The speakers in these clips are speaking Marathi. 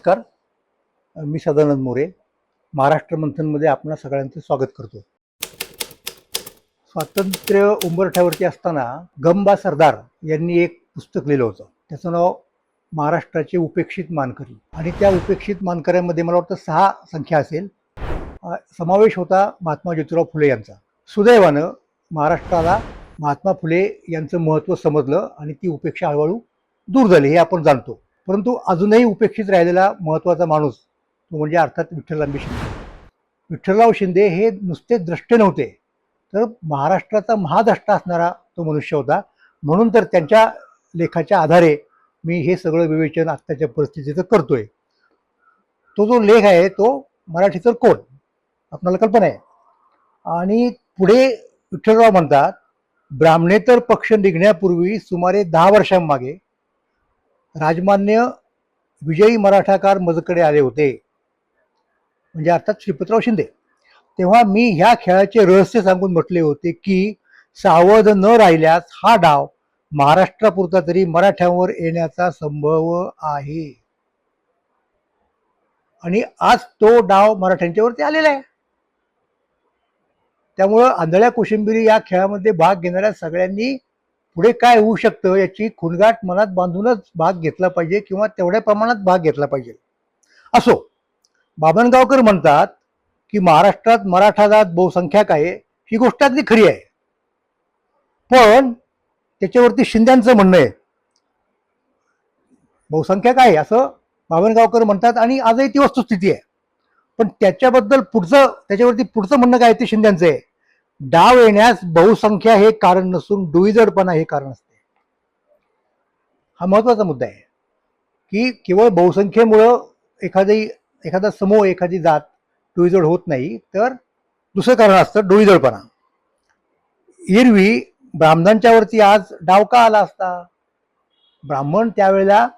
नमस्कार. मी सदानंद मोरे महाराष्ट्र मंथनमध्ये आपणा सगळ्यांचं स्वागत करतो. स्वातंत्र्य उंबरठ्यावरती असताना गंबा सरदार यांनी एक पुस्तक लिहिलं होतं. त्याचं नाव महाराष्ट्राचे उपेक्षित मानकरी. आणि त्या उपेक्षित मानकऱ्यांमध्ये मला वाटतं सहा संख्या असेल. समावेश होता महात्मा ज्योतिराव फुले यांचा. सुदैवानं महाराष्ट्राला महात्मा फुले यांचं महत्त्व समजलं आणि ती उपेक्षा हळूहळू दूर झाली हे आपण जाणतो. परंतु अजूनही उपेक्षित राहिलेला महत्त्वाचा माणूस तो म्हणजे अर्थात विठ्ठलराव शिंदे. विठ्ठलराव शिंदे हे नुसते द्रष्टे नव्हते तर महाराष्ट्राचा महाद्रष्टा असणारा तो मनुष्य होता. म्हणून तर त्यांच्या लेखाच्या आधारे मी हे सगळं विवेचन आत्ताच्या परिस्थितीचं करतोय. तो जो लेख आहे तो मराठीचं कोण आपणाला कल्पना आहे. आणि पुढे विठ्ठलराव म्हणतात ब्राह्मणेतर पक्ष निघण्यापूर्वी सुमारे दहा वर्षांमागे राजमान्य विजयी मराठाकार मजकडे आले होते. म्हणजे अर्थात श्रीपतराव शिंदे. तेव्हा मी ह्या खेळाचे रहस्य सांगून म्हटले होते की सावध न राहिल्यास हा डाव महाराष्ट्रापुरता तरी मराठ्यांवर येण्याचा संभव आहे. आणि आज तो डाव मराठ्यांच्यावरती आलेला आहे. त्यामुळं आंधळ्या कोशिंबिरी या खेळामध्ये भाग घेणाऱ्या सगळ्यांनी पुढे काय होऊ शकतं याची खुणगाट मनात बांधूनच भाग घेतला पाहिजे किंवा तेवढ्या प्रमाणात भाग घेतला पाहिजे. असो बाबनगावकर म्हणतात की महाराष्ट्रात मराठा जात बहुसंख्याक आहे ही गोष्ट अगदी खरी आहे. पण त्याच्यावरती शिंद्यांचं म्हणणं आहे. बहुसंख्याक आहे असं बाबनगावकर म्हणतात आणि आजही ती वस्तुस्थिती आहे. पण त्याच्याबद्दल पुढचं त्याच्यावरती पुढचं म्हणणं काय ते शिंद्यांचं आहे. डाव येण्यास बहुसंख्या हे कारण नसून डोईजडपणा हे कारण असते. हा महत्त्वाचा मुद्दा आहे. की केवळ बहुसंख्येमुळं एखादी एखादा समूह एखादी जात डुईजड होत नाही तर दुसरं कारण असतं डोईजडपणा एरवी ब्राह्मणांच्या वरती आज डाव का आला असता? ब्राह्मण त्यावेळेला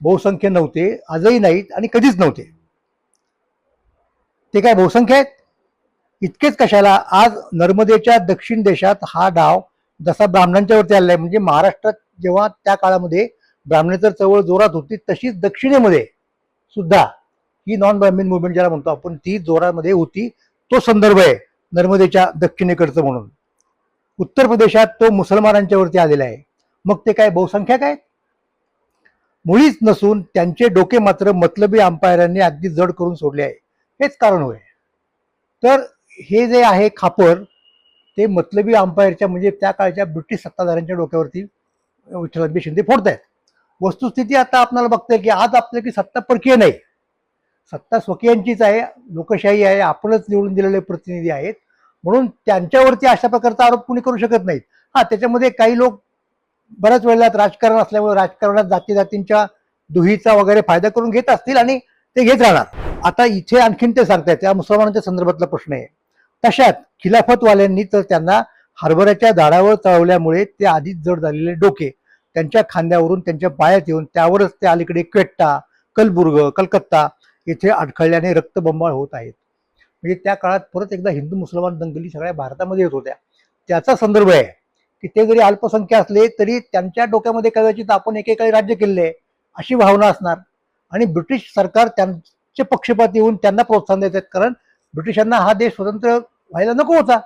बहुसंख्य नव्हते आजही नाहीत आणि कधीच नव्हते. ते काय बहुसंख्य आहेत? इतकेच कशाला आज नर्मदेच्या दक्षिण देशात हा डाव जसा ब्राह्मणांच्या वरती आलेला आहे म्हणजे महाराष्ट्रात जेव्हा त्या काळामध्ये ब्राह्मणेतर चळवळ जोरात होती तशीच दक्षिणेमध्ये सुद्धा ही नॉन ब्राह्मीण मुवमेंट ज्याला म्हणतो आपण ती जोरामध्ये होती. तो संदर्भ आहे नर्मदेच्या दक्षिणेकडचं म्हणून. उत्तर प्रदेशात तो मुसलमानांच्या वरती आलेला आहे. मग ते काय बहुसंख्याक आहेत? मुळीच नसून त्यांचे डोके मात्र मतलबी अंपायरांनी अगदी जड करून सोडले आहे. हेच कारण होय. तर हे जे आहे खापर ते मतलबी अंपायरच्या म्हणजे त्या काळच्या ब्रिटिश सत्ताधाऱ्यांच्या डोक्यावरती विठ्ठलजी शिंदे फोडतायत. वस्तुस्थिती आता आपल्याला बघतोय की आज आपल्या की सत्ता परकीय नाही. सत्ता स्वकीयांचीच आहे लोकशाही आहे आपणच निवडून दिलेले प्रतिनिधी आहेत. म्हणून त्यांच्यावरती अशा प्रकारचा आरोप कुणी करू शकत नाहीत. हा त्याच्यामध्ये काही लोक बऱ्याच वेळेला राजकारण असल्यामुळे राजकारणात जाती जातींच्या दुहीचा वगैरे फायदा करून घेत असतील आणि ते घेत राहणार. आता इथे आणखीन ते सांगतायत त्या मुसलमानांच्या संदर्भातला प्रश्न आहे. तशात खिलाफतवाल्यांनी तर त्यांना हरभऱ्याच्या झाडावर चळवल्यामुळे ते आधीच जड झालेले डोके त्यांच्या खांद्यावरून त्यांच्या पायात येऊन त्यावरच ते अलीकडे क्वेट्टा कलबुर्ग कलकत्ता येथे अडखळल्याने रक्तबंबाळ होत आहेत. म्हणजे त्या काळात परत एकदा हिंदू मुसलमान दंगली सगळ्या भारतामध्ये येत होत्या. त्याचा संदर्भ आहे की ते जरी अल्पसंख्या असले तरी त्यांच्या डोक्यामध्ये कदाचित आपण एकेकाळी राज्य केले आहे अशी भावना असणार. आणि ब्रिटिश सरकार त्यांचे पक्षपात येऊन त्यांना प्रोत्साहन देतात. कारण ब्रिटिशांना हा देश स्वतंत्र व्हायला नको होता.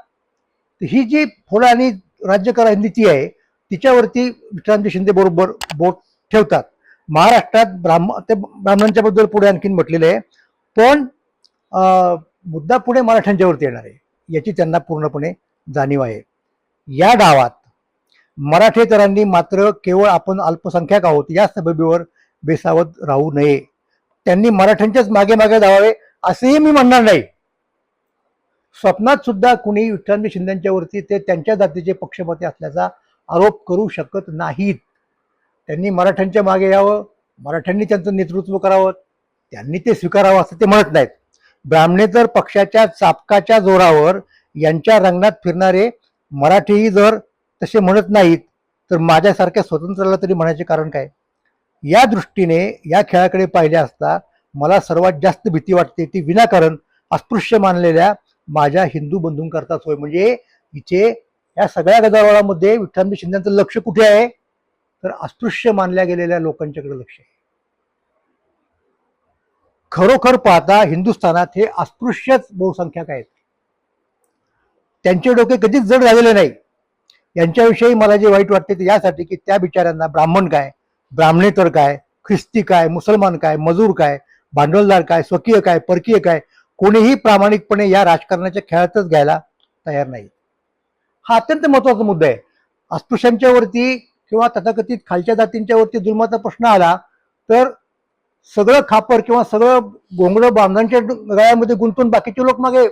ही जी फोडा आणि राज्य करा नीती आहे तिच्यावरती विठ्ठलांजी शिंदे बरोबर बोट ठेवतात. महाराष्ट्रात ब्राह्मण ते ब्राह्मणांच्या बद्दल पुढे आणखीन म्हटलेलं आहे. पण मुद्दा पुढे मराठ्यांच्यावरती येणार आहे याची त्यांना पूर्णपणे जाणीव आहे. या डावात मराठेतरांनी मात्र केवळ आपण अल्पसंख्याक आहोत या सबबीवर बेसावत राहू नये. त्यांनी मराठ्यांच्याच मागे मागे धावावे असेही मी म्हणणार नाही. स्वप्नात सुद्धा कुणी विठ्ठलांजी शिंदेच्या वरती ते त्यांच्या जातीचे पक्षपाती असल्याचा आरोप करू शकत नाहीत. त्यांनी मराठ्यांच्या मागे यावं मराठ्यांनी त्यांचं नेतृत्व करावं त्यांनी ते स्वीकारावं असं ते म्हणत नाहीत. ब्राह्मणे तर पक्षाच्या चापकाच्या जोरावर यांच्या रंगणात फिरणारे मराठीही जर तसे म्हणत नाहीत तर माझ्यासारख्या स्वतंत्राला तरी म्हणायचे कारण काय? या दृष्टीने या खेळाकडे पाहिले असता मला सर्वात जास्त भीती वाटते ती विनाकारण अस्पृश्य मानलेल्या माझ्या हिंदू बंधूंकरताच होय. म्हणजे इथे या सगळ्या गदारोळामध्ये विठ्ठलजी शिंदेचं लक्ष कुठे आहे? तर अस्पृश्य मानल्या गेलेल्या लोकांच्याकडे लक्ष आहे. खरोखर पाहता हिंदुस्थानात हे अस्पृश्यच बहुसंख्याक आहेत. त्यांचे डोके कधीच जड झालेले नाही. यांच्याविषयी मला जे वाईट वाटते ते यासाठी की त्या बिचाऱ्यांना ब्राह्मण काय? ब्राह्मणेतर काय? ख्रिस्ती काय? मुसलमान काय? मजूर काय? भांडवलदार काय? स्वकीय काय? परकीय काय? कोणीही प्रामाणिकपणे या राजकारणाच्या खेळातच घ्यायला तयार नाही. हा अत्यंत महत्त्वाचा मुद्दा आहे. अस्पृश्यांच्या वरती किंवा तथाकथित खालच्या जातींच्या वरती जुलमाचा प्रश्न आला तर सगळं खापर किंवा सगळं गोंगडं बांधांच्या गळ्यामध्ये गुंतून बाकीचे लोक मागे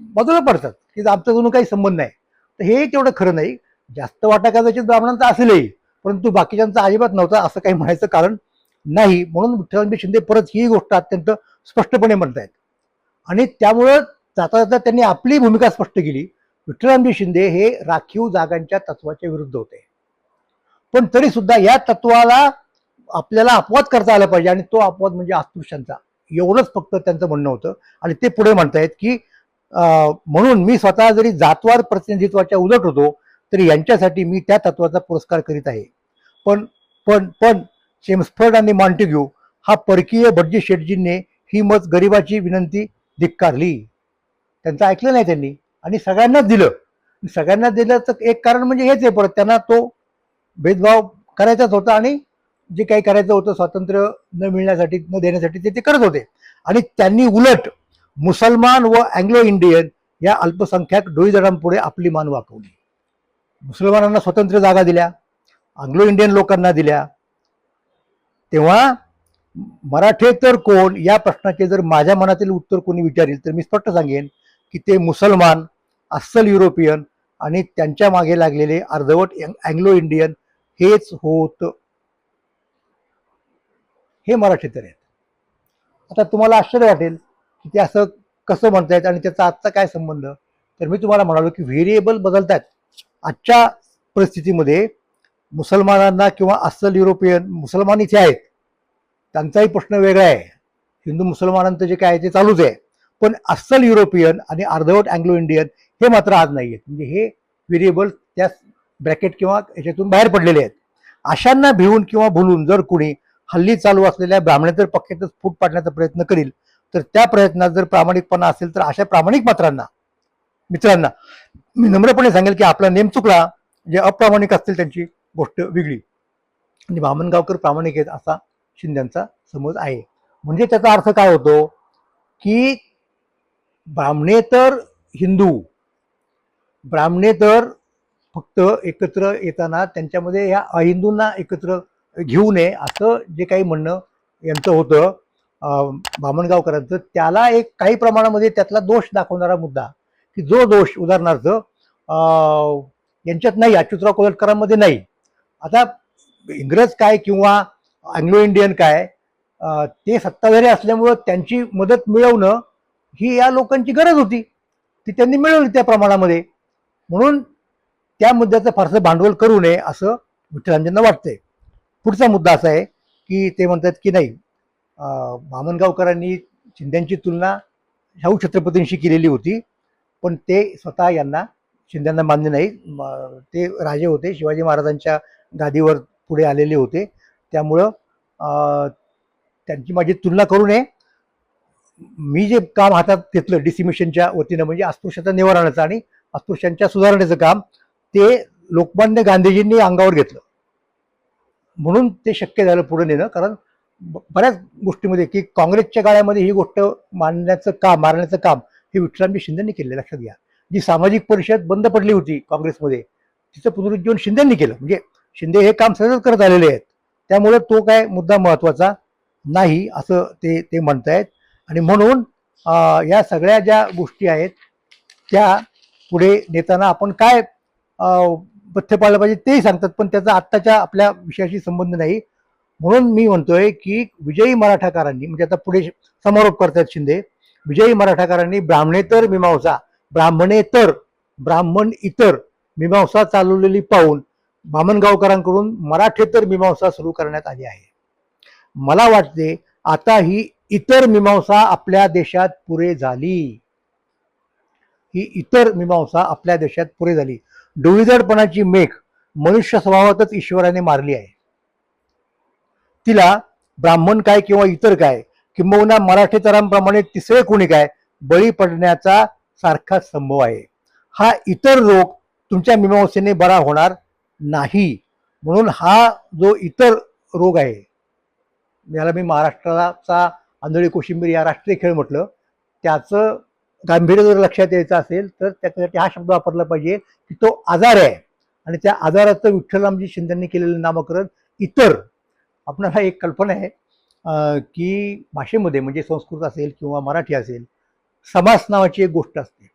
बाजूला पडतात की आमचा जणू काही संबंध नाही. तर हे तेवढं खरं नाही. जास्त वाटा कदाचित ब्राह्मणांचा असेलही परंतु बाकीच्यांचा अजिबात नव्हता असं काही म्हणायचं कारण नाही. म्हणून विठ्ठलांबी शिंदे परत ही गोष्ट अत्यंत स्पष्टपणे म्हणतायत. आणि त्यामुळं जाता जाता त्यांनी आपली भूमिका स्पष्ट केली. विठ्ठलरामजी शिंदे हे राखीव जागांच्या तत्वाच्या विरुद्ध होते. पण तरी सुद्धा या तत्वाला आपल्याला अपवाद करता आला पाहिजे आणि तो अपवाद म्हणजे अस्पृश्यांचा. एवढंच फक्त त्यांचं म्हणणं होतं. आणि ते पुढे म्हणतायत की म्हणून मी स्वतः जरी जातवार प्रतिनिधित्वाच्या उलट होतो तरी यांच्यासाठी मी त्या तत्वाचा पुरस्कार करीत आहे. पण पण पण चेम्सफर्ड आणि मॉन्टेग्यू हा परकीय भटजी शेटजींनी ही मत गरिबाची विनंती धिक्कारली. त्यांचं ऐकलं नाही त्यांनी. आणि सगळ्यांनाच दिलं. सगळ्यांना तर एक कारण म्हणजे हेच आहे परत. त्यांना तो भेदभाव करायचाच होता आणि जे काही करायचं होतं स्वातंत्र्य न मिळण्यासाठी न देण्यासाठी ते ते करत होते. आणि त्यांनी उलट मुसलमान व अँग्लो इंडियन या अल्पसंख्याक डोईजडांपुढे आपली मान वाकवली. मुसलमानांना स्वतंत्र जागा दिल्या. अँग्लो इंडियन लोकांना दिल्या. तेव्हा मराठे तर कोण? या प्रश्नाचे जर माझ्या मनातील उत्तर कोणी विचारेल तर मी स्पष्ट सांगेन की ते मुसलमान अस्सल युरोपियन आणि त्यांच्या मागे लागलेले अर्धवट अँग्लो इंडियन हेच होत. हे मराठी तर आहेत. आता तुम्हाला आश्चर्य वाटेल की ते असं कसं म्हणतायत आणि त्याचा आजचा काय संबंध? तर मी तुम्हाला म्हणालो की व्हेरिएबल बदलतात आजच्या परिस्थितीमध्ये मुसलमानांना किंवा अस्सल युरोपियन मुसलमान इथे आहेत. त्यांचाही प्रश्न वेगळा आहे. हिंदू मुसलमानांचं जे काय आहे ते चालूच आहे. पण अस्सल युरोपियन आणि अर्धवट अँग्लो इंडियन हे मात्र आज नाही आहेत. म्हणजे हे व्हेरिएबल त्या ब्रॅकेट किंवा याच्यातून बाहेर पडलेले आहेत. अशांना भिवून किंवा भुलून जर कुणी हल्ली चालू असलेल्या ब्राह्मणेतर पक्षातच फूट पाडण्याचा प्रयत्न करील. तर त्या प्रयत्नात जर प्रामाणिकपणा असेल तर अशा प्रामाणिक मात्रांना मित्रांना मी नम्रपणे सांगेल की आपला नेम चुकला जे अप्रामाणिक असतील त्यांची गोष्ट वेगळी. आणि बामणगावकर प्रामाणिक आहेत असा शिंद्यांचा समज आहे. म्हणजे त्याचा अर्थ काय होतो? की ब्राह्मणेतर हिंदू ब्राह्मणेतर फक्त एकत्र येताना त्यांच्यामध्ये ह्या अहिंदूंना एकत्र घेऊ नये असं जे काही म्हणणं यांचं होतं बामणगावकरांचं त्याला एक काही प्रमाणामध्ये त्यातला दोष दाखवणारा मुद्दा. की जो दोष उदाहरणार्थ यांच्यात नाही अच्युतराव कोलटकरांमध्ये नाही. आता इंग्रज काय किंवा अँग्लो इंडियन काय ते सत्ताधारी असल्यामुळं त्यांची मदत मिळवणं ही या लोकांची गरज होती. ती त्यांनी मिळवली त्या प्रमाणामध्ये. म्हणून त्या मुद्द्याचं फारसं भांडवल करू नये असं विठ्ठलांजींना वाटतंय. पुढचा मुद्दा असा आहे की ते म्हणतात की नाही बामणगावकरांनी शिंद्यांची तुलना शाहू छत्रपतींशी केलेली होती पण ते स्वतः यांना शिंद्यांना मान्य नाही. ते राजे होते शिवाजी महाराजांच्या गादीवर पुढे आलेले होते. त्यामुळं त्यांची माझी तुलना करू नये. मी जे काम हातात घेतलं डिसिमिशनच्या वतीनं म्हणजे अस्पृश्यता निवारणाचं आणि अस्पृश्यांच्या सुधारणेचं काम ते लोकमान्य गांधीजींनी अंगावर घेतलं. म्हणून ते शक्य झालं पुढे नेणं कारण ब- बऱ्याच गोष्टीमध्ये की काँग्रेसच्या काळामध्ये ही गोष्ट मांडण्याचं काम मारण्याचं काम हे विठ्ठलरामजी शिंदेंनी केलं लक्षात घ्या. जी सामाजिक परिषद बंद पडली होती काँग्रेसमध्ये तिचं पुनरुज्जीवन शिंदेंनी केलं. म्हणजे शिंदे हे काम सतत करत आलेले आहेत. त्यामुळे तो काय मुद्दा महत्त्वाचा नाही असं ते ते म्हणतायत. आणि म्हणून या सगळ्या ज्या गोष्टी आहेत त्या पुढे नेताना आपण काय पथ्य पाळलं पाहिजे तेही सांगतात पण त्याचा आत्ताच्या आपल्या विषयाशी संबंध नाही. म्हणून मी म्हणतोय की विजयी मराठाकारांनी म्हणजे आता पुढे समारोप करतायत शिंदे विजयी मराठाकारांनी ब्राह्मणेतर मीमांसा ब्राह्मणेतर ब्राह्मण इतर मीमांसा चालवलेली पाहून बामणगावकरांकडून मराठेतर मीमांसा सुरू करण्यात आली आहे. मला वाटते आता ही इतर मीमांसा आपल्या देशात पुरे झाली. ही इतर मीमांसा आपल्या देशात पुरे झाली. डोळीजडपणाची मेघ मनुष्य स्वभावातच ईश्वराने मारली आहे. तिला ब्राह्मण काय किंवा इतर काय किंबहुना मराठेतरांप्रमाणे तिसरे कोणी काय बळी पडण्याचा सारखाच संभव आहे. हा इतर रोग तुमच्या मीमांसेने बरा होणार नाही. म्हणून हा जो इतर रोग आहे याला मी महाराष्ट्राचा आंधळी कोशिंबीर या राष्ट्रीय खेळ म्हटलं त्याचं गांभीर्य जर लक्षात यायचं असेल तर त्याच्यासाठी हा शब्द वापरला पाहिजे की तो आजार आहे. आणि त्या आजाराचं विठ्ठलरामजी शिंदेंनी केलेलं नामकरण इतर. आपणाला एक कल्पना आहे की भाषेमध्ये म्हणजे संस्कृत असेल किंवा मराठी असेल समास नावाची एक गोष्ट असते.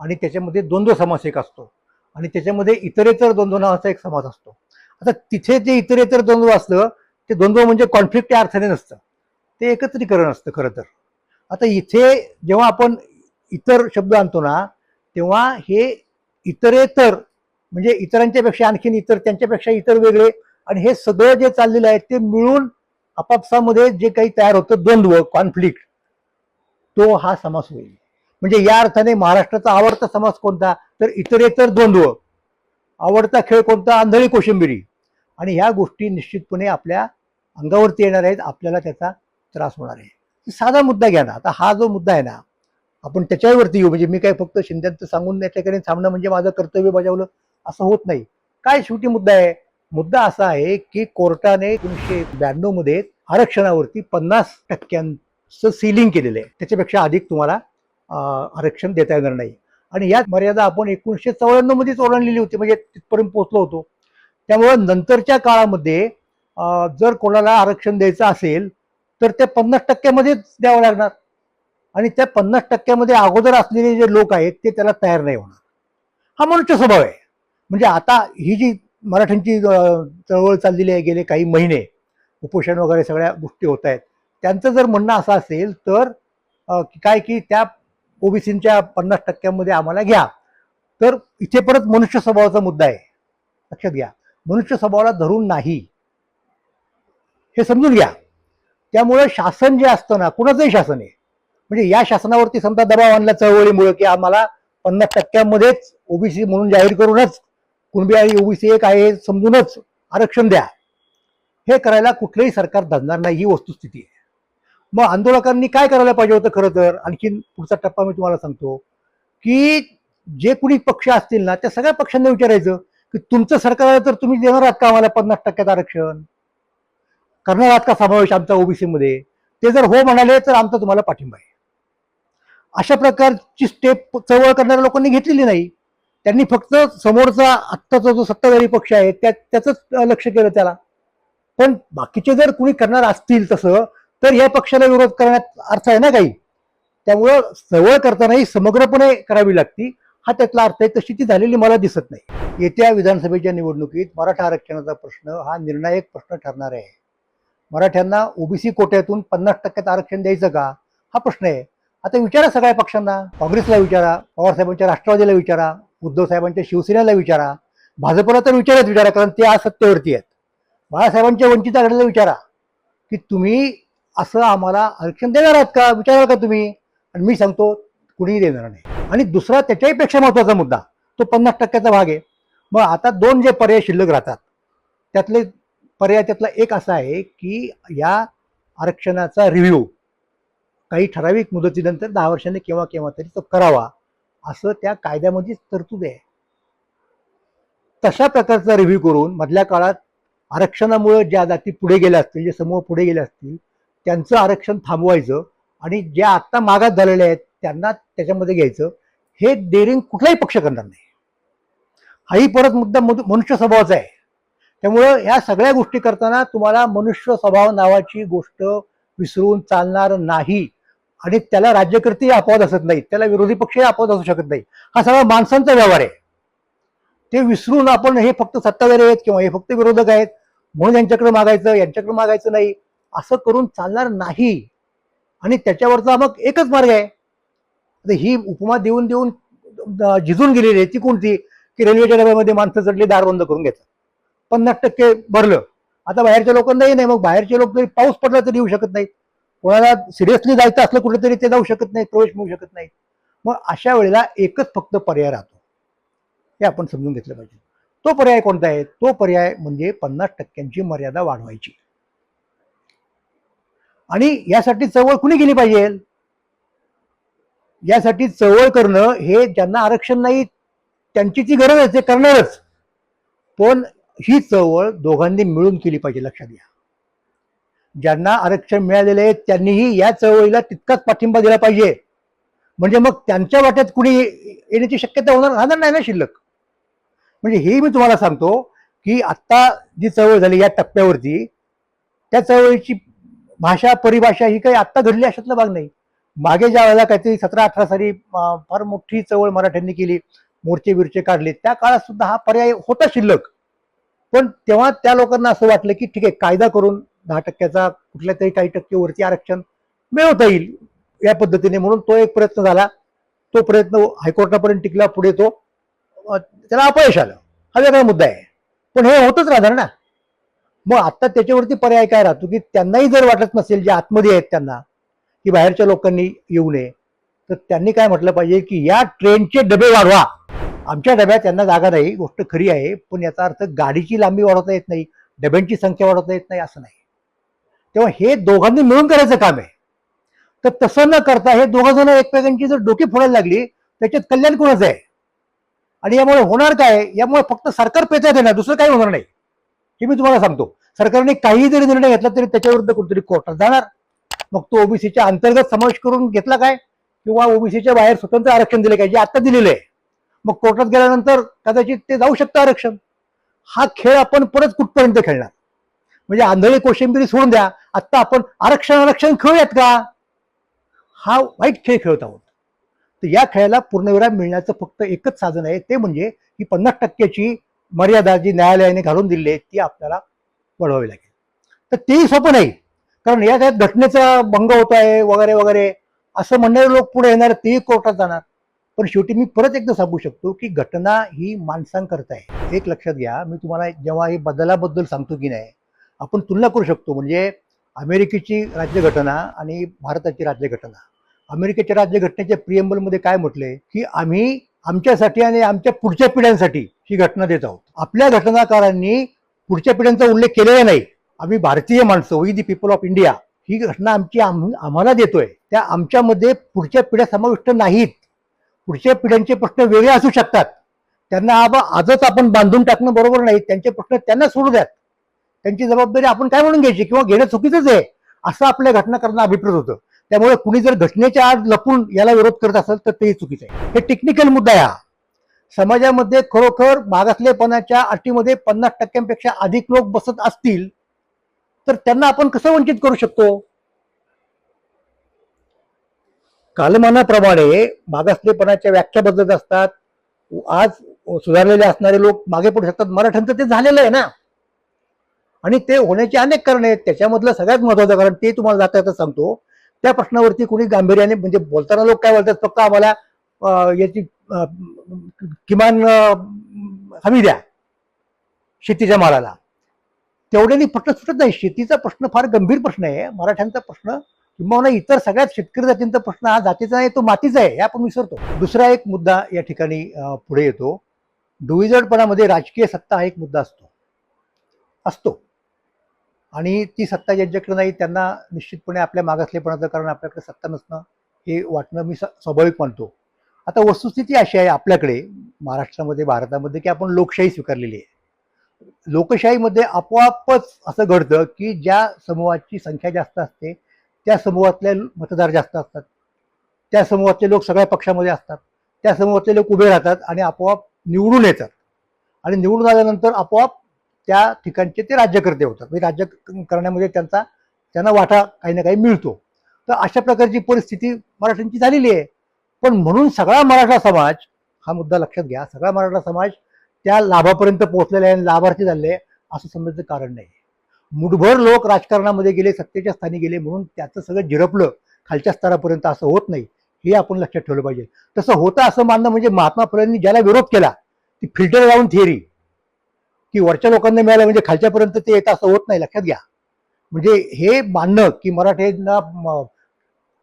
आणि त्याच्यामध्ये द्वंद्व समास एक असतो. आणि त्याच्यामध्ये इतरेतर द्वंद्व नावाचा एक समास असतो. आता तिथे जे इतरेतर द्वंद्व असलं ते द्वंद्व म्हणजे कॉन्फ्लिक्ट या अर्थाने नसतं. ते एकत्रीकरण असतं खरं तर. आता इथे जेव्हा आपण इतर शब्द आणतो ना तेव्हा हे इतरेतर म्हणजे इतरांच्यापेक्षा आणखीन इतर त्यांच्यापेक्षा इतर वेगळे आणि हे सगळं जे चाललेलं आहे ते मिळून आपापसामध्ये जे काही तयार होतं द्वंद्व कॉन्फ्लिक्ट तो हा समास होईल. म्हणजे या अर्थाने महाराष्ट्राचा आवडता समास कोणता? तर इतरेतर द्वंद्व. आवडता खेळ कोणता? आंधळी कोशिंबिरी. आणि ह्या गोष्टी निश्चितपणे आपल्या अंगावरती येणार आहेत. आपल्याला त्याचा त्रास होणार आहे. साधा मुद्दा घ्या ना. आता हा जो मुद्दा आहे ना आपण त्याच्यावरती येऊ. म्हणजे मी काय फक्त शिंद्यांचं सांगून त्या ठिकाणी थांबणं म्हणजे माझं कर्तव्य बजावलं असं होत नाही. काय शेवटी मुद्दा आहे? मुद्दा असा आहे की कोर्टाने एकोणीसशे ब्याण्णवमध्ये आरक्षणावरती पन्नास टक्क्यांचं सीलिंग केलेलं आहे. त्याच्यापेक्षा अधिक तुम्हाला आरक्षण देता येणार नाही. आणि याच मर्यादा आपण एकोणीसशे चौऱ्याण्णव मध्येच ओलांडलेली होती म्हणजे तिथपर्यंत पोहोचलो होतो. त्यामुळं नंतरच्या काळामध्ये जर कोणाला आरक्षण द्यायचं असेल तर ते पन्नास टक्क्यामध्येच द्यावं लागणार. आणि त्या पन्नास टक्क्यामध्ये अगोदर असलेले जे लोक आहेत ते त्याला तयार नाही होणार. हा मनुष्य स्वभाव आहे. म्हणजे आता ही जी मराठ्यांची चळवळ चाललेली आहे गेले काही महिने उपोषण वगैरे सगळ्या गोष्टी होत आहेत. त्यांचं जर म्हणणं असं असेल तर की काय की त्या ओबीसीच्या पन्नास टक्क्यांमध्ये आम्हाला घ्या. तर इथे परत मनुष्य स्वभावाचा मुद्दा आहे. लक्षात घ्या. मनुष्य स्वभावाला धरून नाही. हे समजून घ्या. त्यामुळे शासन जे असतं ना कुणाचंही शासन आहे. म्हणजे या शासनावरती समजा दबाव आणला चळवळीमुळे की आम्हाला पन्नास टक्क्यांमध्येच ओबीसी म्हणून जाहीर करूनच कुणबी आणि ओबीसी एक आहे समजूनच आरक्षण द्या. हे करायला कुठलंही सरकार धरणार नाही. ही वस्तुस्थिती आहे. मग आंदोलकांनी काय करायला पाहिजे होतं खरं तर? आणखीन पुढचा टप्पा मी तुम्हाला सांगतो की जे कुणी पक्ष असतील ना त्या सगळ्या पक्षांना विचारायचं की तुमचं सरकार आलं तर तुम्ही देणार आहात का आम्हाला पन्नास टक्क्यात आरक्षण? करणार आहात का समावेश आमचा ओबीसी मध्ये ते जर हो म्हणाले तर आमचा तुम्हाला पाठिंबा आहे. अशा प्रकारची स्टेप चळवळ करणाऱ्या लोकांनी घेतलेली नाही. त्यांनी फक्त समोरचा आत्ताचा जो सत्ताधारी पक्ष आहे त्या त्याचंच लक्ष केलं त्याला. पण बाकीचे जर कुणी करणार असतील तसं तर या पक्षाला विरोध करण्यात अर्थ आहे ना काही. त्यामुळं चळवळ करतानाही समग्रपणे करावी लागती. हा त्यातला अर्थ आहे तशी ती झालेली मला दिसत नाही. येत्या विधानसभेच्या निवडणुकीत मराठा आरक्षणाचा प्रश्न हा निर्णायक प्रश्न ठरणार आहे. मराठ्यांना ओबीसी कोट्यातून पन्नास टक्क्यात आरक्षण द्यायचं का? हा प्रश्न आहे. आता विचारा सगळ्या पक्षांना. काँग्रेसला विचारा पवारसाहेबांच्या राष्ट्रवादीला विचारा उद्धव साहेबांच्या शिवसेनेला विचारा. भाजपला तर विचारच विचारा कारण ते आज सत्तेवरती आहेत. बाळासाहेबांच्या वंचित आघाडीला विचारा की तुम्ही असं आम्हाला आरक्षण देणार आहात का? विचाराल का तुम्ही? आणि मी सांगतो कुणीही देणार नाही. आणि दुसरा त्याच्याही पेक्षा महत्त्वाचा मुद्दा तो पन्नास टक्क्याचा भाग आहे. मग आता दोन जे पर्याय शिल्लक राहतात त्यातले पर्याय त्यातला एक असा आहे की या आरक्षणाचा रिव्ह्यू काही ठराविक मुदतीनंतर दहा वर्षांनी केव्हा केव्हा तरी तो करावा असं त्या कायद्यामध्येच तरतूद आहे. तशा प्रकारचा रिव्ह्यू करून मधल्या काळात आरक्षणामुळे ज्या जाती पुढे गेल्या असतील जे समूह पुढे गेले असतील त्यांचं आरक्षण थांबवायचं आणि ज्या आत्ता मागात झालेल्या आहेत त्यांना त्याच्यामध्ये घ्यायचं. हे डेअरिंग कुठलाही पक्ष करणार नाही. हाही परत मुद्दा मनुष्य स्वभावाचा आहे. त्यामुळं या सगळ्या गोष्टी करताना तुम्हाला मनुष्य स्वभाव नावाची गोष्ट विसरून चालणार नाही. आणि त्याला राज्यकर्ती अपवाद असत नाही त्याला विरोधी पक्षही अपवाद असू शकत नाही हा सगळा माणसांचा व्यवहार आहे. ते विसरून आपण हे फक्त सत्ताधारी आहेत किंवा हे फक्त विरोधक आहेत म्हणून यांच्याकडे मागायचं यांच्याकडे मागायचं नाही. असं करून चालणार नाही. आणि त्याच्यावरचा मग एकच मार्ग आहे. ही उपमा देऊन देऊन झिजून गेलेली आहे ती कोणती? की रेल्वेच्या डब्यामध्ये माणसं चढली दार बंद करून घेतात पन्नास टक्के भरलं. आता बाहेरच्या लोकांनाही नाही मग बाहेरचे लोक जरी पाऊस पडला तरी येऊ शकत नाहीत. कोणाला सिरियसली जायचं असलं कुठेतरी ते जाऊ शकत नाहीत प्रवेश मिळू शकत नाहीत. मग अशा वेळेला एकच फक्त पर्याय राहतो. हे आपण समजून घेतलं पाहिजे. तो पर्याय कोणता आहे? तो पर्याय म्हणजे पन्नास टक्क्यांची मर्यादा वाढवायची. आणि यासाठी चळवळ कुणी केली पाहिजे? यासाठी चळवळ करणं हे ज्यांना आरक्षण नाही त्यांची ती गरज आहे ते करणारच. पण ही चळवळ दोघांनी मिळून केली पाहिजे लक्षात घ्या. ज्यांना आरक्षण मिळालेले आहे त्यांनीही या चळवळीला तितकाच पाठिंबा दिला पाहिजे. म्हणजे मग त्यांच्या वाट्यात कुणी येण्याची शक्यता होणार राहणार नाही ना शिल्लक. म्हणजे हे मी तुम्हाला सांगतो की आत्ता जी चळवळ झाली या टप्प्यावरती त्या चळवळीची भाषा परिभाषा ही काही आत्ता घडली अशातला भाग नाही. मागे ज्या वेळेला काहीतरी सतरा अठरा साली फार मोठी चळवळ मराठ्यांनी केली मोर्चे बिरचे काढले त्या काळात सुद्धा हा पर्याय होता शिल्लक. पण तेव्हा त्या लोकांना असं वाटलं की ठीक आहे कायदा करून दहा टक्क्याचा कुठल्या तरी काही टक्के वरती आरक्षण मिळवता येईल या पद्धतीने म्हणून तो एक प्रयत्न झाला. तो प्रयत्न हायकोर्टापर्यंत टिकला पुढे तो त्याला अपयश आलं. हा वेगळा मुद्दा आहे. पण हे होतच राहणार ना. मग आता त्याच्यावरती पर्याय काय राहतो की त्यांनाही जर वाटत नसेल जे आतमध्ये आहेत त्यांना की बाहेरच्या लोकांनी येऊ नये तर त्यांनी काय म्हटलं पाहिजे की या ट्रेनचे डबे वाढवा. आमच्या डब्यात त्यांना जागा नाही गोष्ट खरी आहे पण याचा अर्थ गाडीची लांबी वाढवता येत नाही डब्यांची संख्या वाढवता येत नाही असं नाही. तेव्हा हे दोघांनी मिळून करायचं काम आहे. तर तसं न करता हे दोघं जण एकमेकांची जर डोके फोडायला लागली त्याच्यात कल्याण कोणाचं आहे? आणि यामुळे होणार काय? यामुळे फक्त सरकार पेचायचं येणार दुसरं काही होणार नाही. हे मी तुम्हाला सांगतो. सरकारने काही जरी निर्णय घेतला तरी त्याच्याविरुद्ध कुठेतरी कोर्टात जाणार. मग तो ओबीसीच्या अंतर्गत समावेश करून घेतला काय? किंवा ओबीसीच्या बाहेर स्वतंत्र आरक्षण दिले काय? जे आता दिलेलं आहे. मग कोर्टात गेल्यानंतर कदाचित ते जाऊ शकतं आरक्षण. हा खेळ आपण परत कुठपर्यंत खेळणार? म्हणजे आंधळी कोशिंबिरी सोडून द्या. आत्ता आपण आरक्षण आरक्षण खेळूयात का? हा वाईट खेळ खेळत आहोत. तर या खेळाला पूर्णविराम मिळण्याचं फक्त एकच साधन आहे. ते म्हणजे ही पन्नास टक्क्याची मर्यादा जी न्यायालयाने घालून दिली आहे ती आपल्याला वाढवावी लागेल. तर तेही सोपं नाही. कारण या त्यात घटनेचा भंग होत आहे वगैरे वगैरे. असं म्हणणारे लोक पुढे येणार तेही कोर्टात जाणार. पण शेवटी मी परत एकदा सांगू शकतो की घटना ही माणसांकरता आहे. एक लक्षात घ्या मी तुम्हाला जेव्हा हे बदलाबद्दल सांगतो की नाही आपण तुलना करू शकतो. म्हणजे अमेरिकेची राज्यघटना आणि भारताची राज्यघटना. अमेरिकेच्या राज्यघटनेच्या प्रियंबलमध्ये काय म्हटलंय? की आम्ही आमच्यासाठी आणि आमच्या पुढच्या पिढ्यांसाठी ही घटना देत आहोत. आपल्या घटनाकारांनी पुढच्या पिढ्यांचा उल्लेख केलेला नाही. आम्ही भारतीय माणसं we the people of India ही घटना आमची आम्हाला देतोय. त्या आमच्यामध्ये पुढच्या पिढ्या समाविष्ट नाहीत. पुढच्या पिढ्यांचे प्रश्न वेगळे असू शकतात. त्यांना आबा आजच आपण बांधून टाकणं बरोबर नाही. त्यांचे प्रश्न त्यांना सोडू द्यात. त्यांची जबाबदारी आपण काय म्हणून घ्यायची? किंवा घेणं चुकीचंच आहे. असं आपल्या घटनाकारांना अभिप्रेत होतं. त्यामुळे कुणी जर घटनेच्या आड लपून याला विरोध करत असेल तर तेही चुकीचं आहे. हे टेक्निकल मुद्दा आहे हा. समाजामध्ये खरोखर मागासलेपणाच्या अटीमध्ये पन्नास टक्क्यांपेक्षा अधिक लोक बसत असतील तर त्यांना आपण कसं वंचित करू शकतो? कालमानाप्रमाणे मागासलेपणाच्या व्याख्या बदलत असतात. आज सुधारलेले असणारे लोक मागे पडू शकतात. मराठ्यांचं ते झालेलं आहे ना. आणि ते होण्याची अनेक कारणं आहेत. त्याच्यामधलं सगळ्यात महत्वाचं कारण ते तुम्हाला जाता जाता सांगतो. त्या प्रश्नावरती कुणी गांभीर्याने म्हणजे बोलताना लोक काय बोलतात फक्त आम्हाला याची किमान हमी द्या शेतीच्या मालाला. तेवढ्याने प्रश्न सुटत नाही. शेतीचा प्रश्न फार गंभीर प्रश्न आहे. मराठ्यांचा प्रश्न किंवा इतर सगळ्यात शेतकरी जातींचा प्रश्न हा जातीचा नाही तो मातीचा आहे हे आपण विसरतो. दुसरा एक मुद्दा या ठिकाणी पुढे येतो. डुईजडपणामध्ये राजकीय सत्ता हा एक मुद्दा असतो. असतो. आणि ती सत्ता ज्यांच्याकडे नाही त्यांना निश्चितपणे आपल्या मागासलेपणाचं कारण आपल्याकडे सत्ता नसणं हे वाटणं मी स- स्वाभाविक मानतो. आता वस्तुस्थिती अशी आहे आपल्याकडे महाराष्ट्रामध्ये भारतामध्ये की आपण लोकशाही स्वीकारलेली आहे. लोकशाहीमध्ये आपोआपच असं घडतं की ज्या समूहाची संख्या जास्त असते त्या समूहातले मतदार जास्त असतात. त्या समूहातले लोक सगळ्या पक्षामध्ये असतात. त्या समूहातले लोक उभे राहतात आणि आपोआप निवडून येतात. आणि निवडून आल्यानंतर आपोआप त्या ठिकाणचे ते राज्यकर्ते होतात. म्हणजे राज्य क- करण्यामध्ये त्यांचा त्यांना वाटा काही ना काही मिळतो. तर अशा प्रकारची परिस्थिती मराठ्यांची झालेली आहे. पण म्हणून सगळा मराठा समाज हा मुद्दा लक्षात घ्या सगळा मराठा समाज त्या लाभापर्यंत पोहोचलेला आहे आणि लाभार्थी झाले असं समजायचं कारण नाही. मुठभर लोक राजकारणामध्ये गेले सत्तेच्या स्थानी गेले म्हणून त्याचं सगळं झिरपलं खालच्या स्तरापर्यंत असं होत नाही. हे आपण लक्षात ठेवलं पाहिजे. तसं होतं असं मानणं म्हणजे महात्मा फुलेंनी ज्याला विरोध केला ती फिल्टर लावून थिअरी की वरच्या लोकांना मिळालं म्हणजे खालच्यापर्यंत ते येतं असं होत नाही. लक्षात घ्या. म्हणजे हे मानणं की मराठ्यांना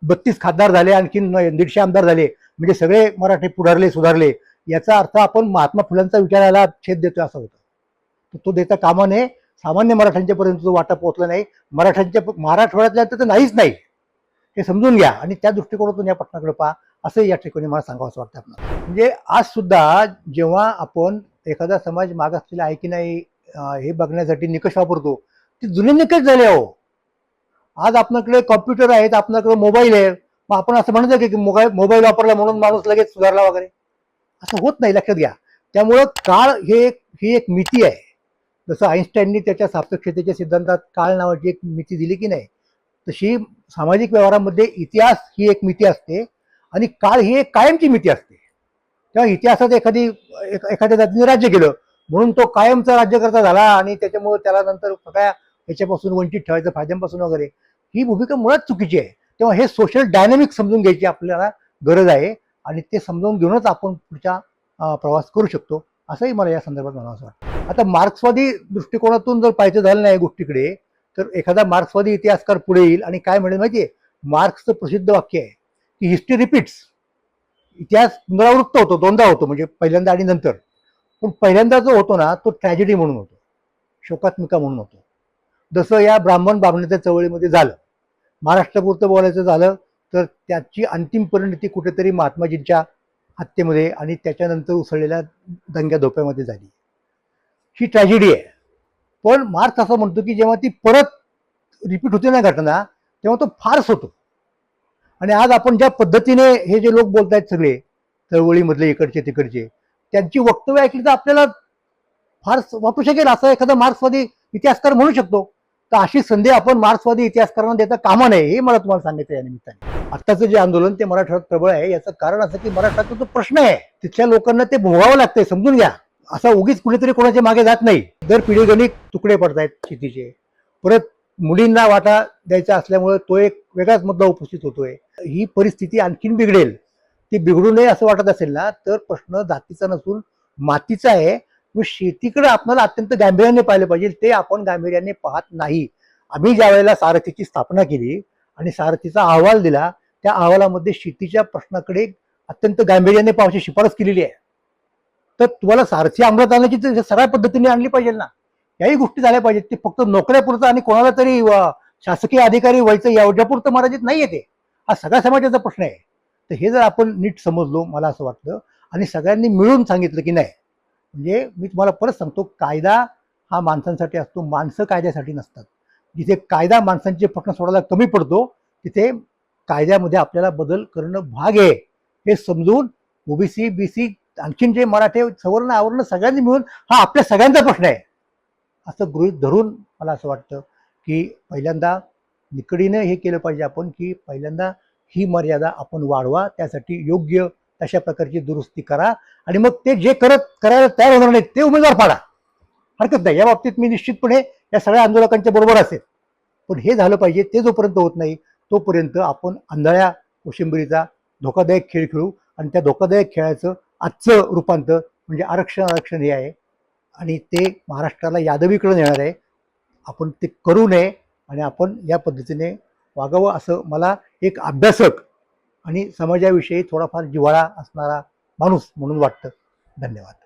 बत्तीस खासदार झाले आणखीन दीडशे आमदार झाले म्हणजे सगळे मराठी पुढारले सुधारले याचा अर्थ आपण महात्मा फुलांचा विचारायला छेद देतोय असं होतं. तर तो देता कामा नये. सामान्य मराठ्यांच्यापर्यंत जो तो वाटा पोहोचला नाही. मराठ्यांच्या मराठवाड्यातल्या तर नाहीच नाही हे समजून घ्या आणि त्या दृष्टिकोनातून या पटनाकडे पहा. असं या ठिकाणी मला सांगावं असं वाटतं आपल्याला म्हणजे आज सुद्धा जेव्हा आपण एखादा समाज मागासलेला आहे की नाही हे बघण्यासाठी निकष वापरतो. ते जुने निकष झाले हो आज आपल्याकडे कॉम्प्युटर आहेत आपल्याकडे मोबाईल आहे. मग आपण असं म्हणतो की मोबाईल मोबाईल वापरला म्हणून माणूस लगेच सुधारला वगैरे. असं होत नाही लक्षात घ्या. त्यामुळं काळ हे एक ही एक मिती आहे. जसं आईन्स्टाईननी त्याच्या सापेक्षतेच्या सिद्धांतात काळ नावाची एक मिती दिली की नाही तशी सामाजिक व्यवहारामध्ये इतिहास ही एक मिती असते आणि काळ ही एक कायमची मिती असते. तेव्हा इतिहासात एखादी एखाद्या जातीने राज्य केलं म्हणून तो कायमचा राज्यकर्ता झाला आणि त्याच्यामुळे त्याला नंतर सगळ्या याच्यापासून वंचित ठेवायचं फायद्यांपासून वगैरे ही भूमिका मुळात चुकीची आहे. तेव्हा हे सोशल डायनॅमिक समजून घ्यायची आपल्याला गरज आहे आणि ते समजावून घेऊनच आपण पुढच्या प्रवास करू शकतो असंही मला या संदर्भात म्हणावं असं वाटतं. आता मार्क्सवादी दृष्टिकोनातून जर पाहायचं झालं नाही गोष्टीकडे तर एखादा मार्क्सवादी इतिहासकार पुढे येईल आणि काय म्हणेल माहितीये? मार्क्सचं प्रसिद्ध वाक्य आहे की हिस्ट्री रिपीट्स इतिहास पुनरावृत्त होतो दोनदा होतो म्हणजे पहिल्यांदा आणि नंतर. पण पहिल्यांदा जो होतो ना तो ट्रॅजेडी म्हणून होतो. शोकात्मिका म्हणून होतो. जसं या ब्राह्मण बामण्याच्या चवळीमध्ये झालं. महाराष्ट्रापुरतं बोलायचं झालं तर त्याची अंतिम परिणती कुठेतरी महात्माजींच्या हत्येमध्ये आणि त्याच्यानंतर उसळलेल्या दंग्या धोप्यामध्ये झाली. ही ट्रॅजेडी आहे. पण मार्क्स असं म्हणतो की जेव्हा ती परत रिपीट होते ना घटना तेव्हा तो फार्स होतो. आणि आज आपण ज्या पद्धतीने हे जे लोक बोलत आहेत सगळे चळवळीमधले इकडचे तिकडचे त्यांची वक्तव्य ऐकली तर आपल्याला फार वाटू शकेल असं एखादा मार्क्सवादी इतिहासकार म्हणू शकतो. तर अशी संधी आपण मार्क्सवादी इतिहासकारांना देता कामा नये हे मला तुम्हाला सांगायचं आहे या निमित्ताने. आत्ताचं जे आंदोलन ते मराठवाड्यात प्रबळ आहे याचं कारण असं की मराठवाड्याचा जो प्रश्न आहे तिथल्या लोकांना ते भोगावं लागतंय समजून घ्या. असा उगीच कुणीतरी कोणाच्या मागे जात नाही. दर पिढीगणिक तुकडे पडतायत शेतीचे. परत मुलींना वाटा द्यायचा असल्यामुळे तो एक वेगळाच मुद्दा उपस्थित होतोय. ही परिस्थिती आणखीन बिघडेल. ती बिघडू नये असं वाटत असेल ना तर प्रश्न जातीचा नसून मातीचा आहे. मग शेतीकडे आपल्याला अत्यंत गांभीर्याने पाहिलं पाहिजे. ते आपण गांभीर्याने पाहत नाही. आम्ही ज्या वेळेला सारथीची स्थापना केली आणि सारथीचा अहवाल दिला त्या अहवालामध्ये शेतीच्या प्रश्नाकडे अत्यंत गांभीर्याने पाहायची शिफारस केलेली आहे. तर तुम्हाला सारथी अंमलात आणण्याची तर सगळ्या पद्धतीने आणली पाहिजे ना. याही गोष्टी झाल्या पाहिजेत. ते फक्त नोकऱ्यापुरतं आणि कोणाला तरी शासकीय अधिकारी व्हायचं एवढ्यापुरतं मर्यादित नाही येते हा सगळ्या समाजाचा प्रश्न आहे. तर हे जर आपण नीट समजलो मला असं वाटतं आणि सगळ्यांनी मिळून सांगितलं की नाही म्हणजे मी तुम्हाला परत सांगतो कायदा हा माणसांसाठी असतो माणसं कायद्यासाठी नसतात. जिथे कायदा माणसांचे प्रश्न सोडायला कमी पडतो तिथे कायद्यामध्ये आपल्याला बदल करणं भाग आहे. हे समजून ओबीसी बीसी आणखीन जे मराठे सवर्ण आवरण सगळ्यांनी मिळून हा आपल्या सगळ्यांचा प्रश्न आहे. असं गृहीत धरून मला असं वाटतं की पहिल्यांदा निकडीनं हे केलं पाहिजे आपण की पहिल्यांदा ही मर्यादा आपण वाढवा त्यासाठी योग्य तशा प्रकारची दुरुस्ती करा आणि मग ते जे करत करायला तयार होणार नाहीत ते उमेदवार पाडा. हरकत नाही. या बाबतीत मी निश्चितपणे या सगळ्या आंदोलकांच्या बरोबर असेल. पण हे झालं पाहिजे ते जोपर्यंत होत नाही तोपर्यंत आपण आंधळ्या कोशिंबिरीचा धोकादायक खेळ खेळू आणि त्या धोकादायक खेळाचं आजचं रूपांतर म्हणजे आरक्षण आरक्षण हे आहे आणि ते महाराष्ट्राला यादवीकडे नेणार आहे. आपण ते करू नये आणि आपण या पद्धतीने वागावं असं मला एक अभ्यासक आणि समाजाविषयी थोडाफार जिव्हाळा असणारा माणूस म्हणून वाटतं. धन्यवाद.